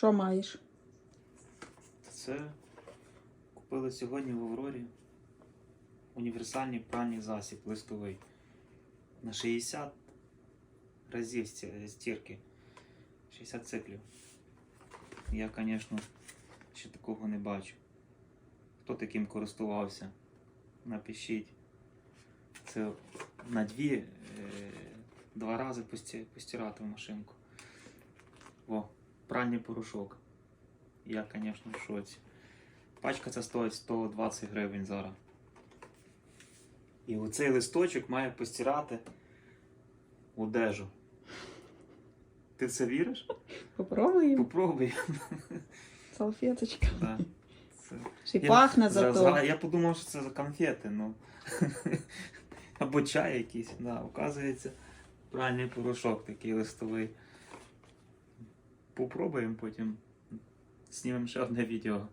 Що маєш? Це купили сьогодні в Аврорі універсальний пральний засіб листовий. На 60 разів стірки. 60 циклів. Я, звісно, ще такого не бачу. Хто таким користувався? Напишіть. Це на дві, е, два рази постирати в машинку. Пральний порошок. Я, звісно, в шоці. Пачка ця стоїть 120 гривень зараз. І оцей листочок має постирати одежу. Ти в це віриш? Попробуємо. Попробуй. Салфеточка. Да. Це... Й Я пахне зато. зра- Я подумав, що це за конфети, ну. Або чай якийсь, да, оказується, пральний порошок такий листовий. Попробуємо потім. Знімемо ще одне відео